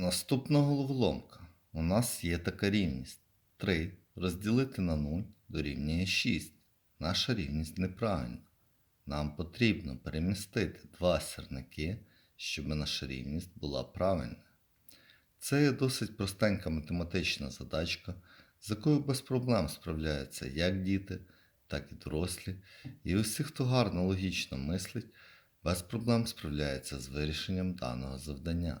Наступна головоломка. У нас є така рівність. 3 розділити на 0 дорівнює 6. Наша рівність неправильна. Нам потрібно перемістити два сірники, щоб наша рівність була правильна. Це є досить простенька математична задачка, з якою без проблем справляються як діти, так і дорослі. І усі, хто гарно логічно мислить, без проблем справляється з вирішенням даного завдання.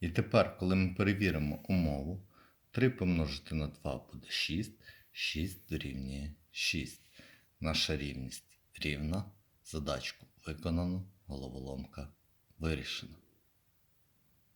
І тепер, коли ми перевіримо умову, 3 помножити на 2 буде 6, 6 дорівнює 6. Наша рівність рівна. Задачку виконано, головоломка вирішена.